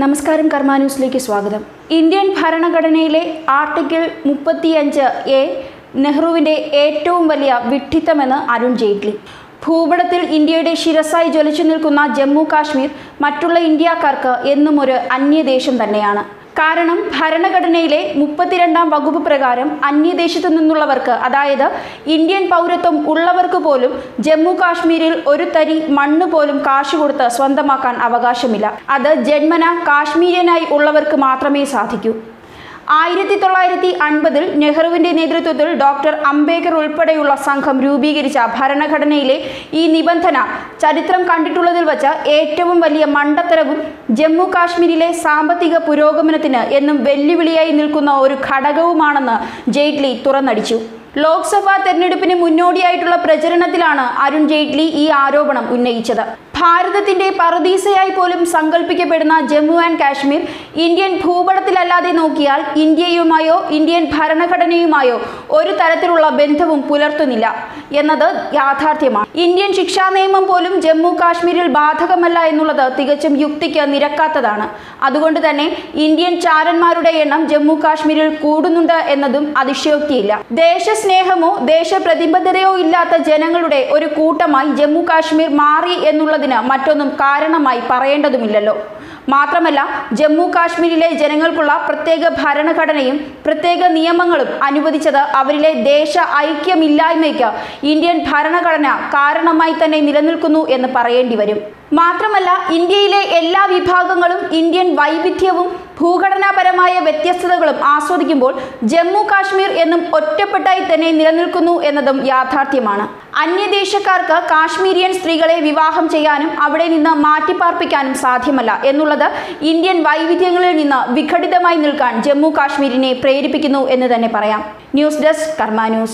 നമസ്കാരം കർമ്മ ന്യൂസിലേക്ക് സ്വാഗതം. ഇന്ത്യൻ ഭരണഘടനയിലെ ആർട്ടിക്കിൾ മുപ്പത്തിയഞ്ച് എ നെഹ്റുവിന്റെ ഏറ്റവും വലിയ വിഡ്ഢിത്തമെന്ന് അരുൺ ജെയ്റ്റ്ലി. ഭൂപടത്തിൽ ഇന്ത്യയുടെ ശിരസായി ജ്വലിച്ചു നിൽക്കുന്ന ജമ്മു കാശ്മീർ മറ്റുള്ള ഇന്ത്യക്കാർക്ക് എന്നും ഒരു അന്യദേശം തന്നെയാണ്. കാരണം ഭരണഘടനയിലെ മുപ്പത്തിരണ്ടാം വകുപ്പ് പ്രകാരം അന്യദേശത്തു നിന്നുള്ളവർക്ക് അതായത് ഇന്ത്യൻ പൗരത്വം ഉള്ളവർക്ക് പോലും ജമ്മു കാശ്മീരിൽ ഒരു തരി മണ്ണ് പോലും കാശ് കൊടുത്ത് സ്വന്തമാക്കാൻ അവകാശമില്ല. അത് ജന്മന കാശ്മീരിയനായി ഉള്ളവർക്ക് മാത്രമേ സാധിക്കൂ. ആയിരത്തി തൊള്ളായിരത്തി അൻപതിൽ നെഹ്റുവിന്റെ നേതൃത്വത്തിൽ ഡോക്ടർ അംബേദ്കർ ഉൾപ്പെടെയുള്ള സംഘം രൂപീകരിച്ച ഭരണഘടനയിലെ ഈ നിബന്ധന ചരിത്രം കണ്ടിട്ടുള്ളതിൽ വച്ച ഏറ്റവും വലിയ മണ്ടത്തരവും ജമ്മു കാശ്മീരിലെ സാമ്പത്തിക പുരോഗമനത്തിന് എന്നും വെല്ലുവിളിയായി നിൽക്കുന്ന ഒരു ഘടകവുമാണെന്ന് ജെയ്റ്റ്ലി തുറന്നടിച്ചു. ലോക്സഭാ തെരഞ്ഞെടുപ്പിന് മുന്നോടിയായിട്ടുള്ള പ്രചരണത്തിലാണ് അരുൺ ജെയ്റ്റ്ലി ഈ ആരോപണം ഉന്നയിച്ചത്. ഭാരതത്തിന്റെ പറദീസയായി പോലും സങ്കല്പിക്കപ്പെടുന്ന ജമ്മു ആൻഡ് കാശ്മീർ ഇന്ത്യൻ ഭൂപടത്തിലല്ലാതെ നോക്കിയാൽ ഇന്ത്യയുമായോ ഇന്ത്യൻ ഭരണഘടനയുമായോ ഒരു തരത്തിലുള്ള ബന്ധവും പുലർത്തുന്നില്ല എന്നത് യാഥാർത്ഥ്യമാണ്. ഇന്ത്യൻ ശിക്ഷാ നിയമം പോലും ജമ്മു കാശ്മീരിൽ ബാധകമല്ല എന്നുള്ളത് തികച്ചും യുക്തിക്ക് നിരക്കാത്തതാണ്. അതുകൊണ്ട് തന്നെ ഇന്ത്യൻ ചാരന്മാരുടെ എണ്ണം ജമ്മു കാശ്മീരിൽ കൂടുന്നുണ്ട് എന്നതും അതിശയോക്തിയില്ല. ദേശസ്നേഹമോ ദേശപ്രതിബദ്ധതയോ ഇല്ലാത്ത ജനങ്ങളുടെ ഒരു കൂട്ടമായി ജമ്മു കാശ്മീർ മാറി എന്നുള്ളതിന് മറ്റൊന്നും കാരണമായി പറയേണ്ടതുമില്ലല്ലോ. മാത്രമല്ല ജമ്മു കാശ്മീരിലെ ജനങ്ങൾക്കുള്ള പ്രത്യേക ഭരണഘടനയും പ്രത്യേക നിയമങ്ങളും അനുവദിച്ചത് അവരിലെ ദേശ ഐക്യമില്ലായ്മയ്ക്ക് ഇന്ത്യൻ ഭരണഘടന കാരണമായി തന്നെ നിലനിൽക്കുന്നു എന്ന് പറയേണ്ടി വരും. മാത്രമല്ല ഇന്ത്യയിലെ എല്ലാ വിഭാഗങ്ങളും ഇന്ത്യൻ വൈവിധ്യവും ഭൂഘടനാപരമായ വ്യത്യസ്തതകളും ആസ്വദിക്കുമ്പോൾ ജമ്മു കാശ്മീർ എന്നും ഒറ്റപ്പെട്ടായി തന്നെ നിലനിൽക്കുന്നു എന്നതും യാഥാർത്ഥ്യമാണ്. അന്യദേശക്കാർക്ക് കാശ്മീരിയൻ സ്ത്രീകളെ വിവാഹം ചെയ്യാനും അവിടെ നിന്ന് മാറ്റിപ്പാർപ്പിക്കാനും സാധ്യമല്ല എന്നുള്ളത് ഇന്ത്യൻ വൈവിധ്യങ്ങളിൽ നിന്ന് വിഘടിതമായി നിൽക്കാൻ ജമ്മു കാശ്മീരിനെ പ്രേരിപ്പിക്കുന്നു എന്ന് തന്നെ പറയാം. News desk Karma news.